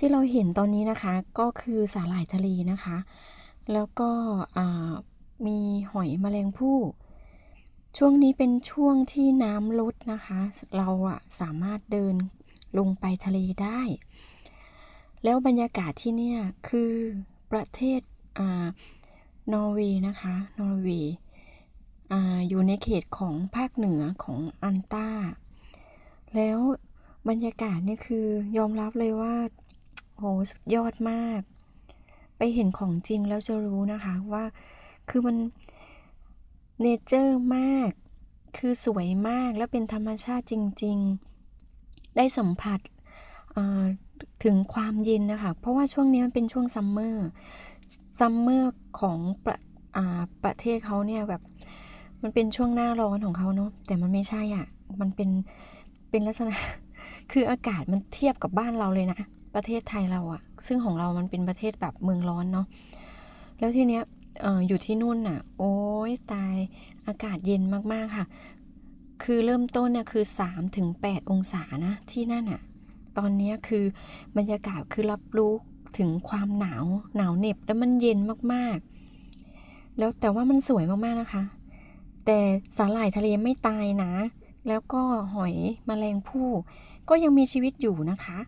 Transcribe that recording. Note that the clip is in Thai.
ที่เราเห็นตอนนี้นะคะก็คือสาหร่ายทะเลนะคะ แล้วก็มีหอยแมลงภู่ช่วงนี้เป็นช่วงที่น้ำลดนะคะ เราอะสามารถเดินลงไปทะเลได้ แล้วบรรยากาศที่เนี่ยคือประเทศอนอร์เวย์นะคะ นอร์เวย์อยู่ในเขตของภาคเหนือของอันต้าแล้วบรรยากาศเนี่ยคือยอมรับเลยว่า โหสุดยอดมาก ไปเห็นของจริงแล้วจะรู้นะคะว่าคือมันเนเจอร์มาก คือสวยมากแล้วเป็นธรรมชาติจริง ๆ ได้สัมผัสถึงความเย็นนะคะ เพราะว่าช่วงนี้มันเป็นช่วงซัมเมอร์ ซัมเมอร์ของประประเทศเขาเนี่ยแบบ มันเป็นช่วงหน้าร้อนของเขาเนาะ แต่มันไม่ใช่อะ มันเป็น เป็นลักษณะ คืออากาศมันเทียบกับบ้านเราเลยนะ ประเทศไทยเราอะซึ่งของเรามันเป็นประเทศแบบเมืองร้อนเนาะแล้วทีเนี้ยอออยู่ที่นู่นน่ะ โอ้ยตายอากาศเย็นมากๆค่ะ คือเริ่มต้นเนี่ยคือ3ถึง8องศานะที่นั่นอะตอนเนี้ยคือบรรยากาศคือรับรู้ถึงความหนาวหนาวเหน็บแล้วมันเย็นมากๆ แล้วแต่ว่ามันสวยมากๆนะคะ แต่สาหร่ายทะเลไม่ตายนะ แล้วก็หอยแมลงภู่ก็ยังมีชีวิตอยู่นะคะ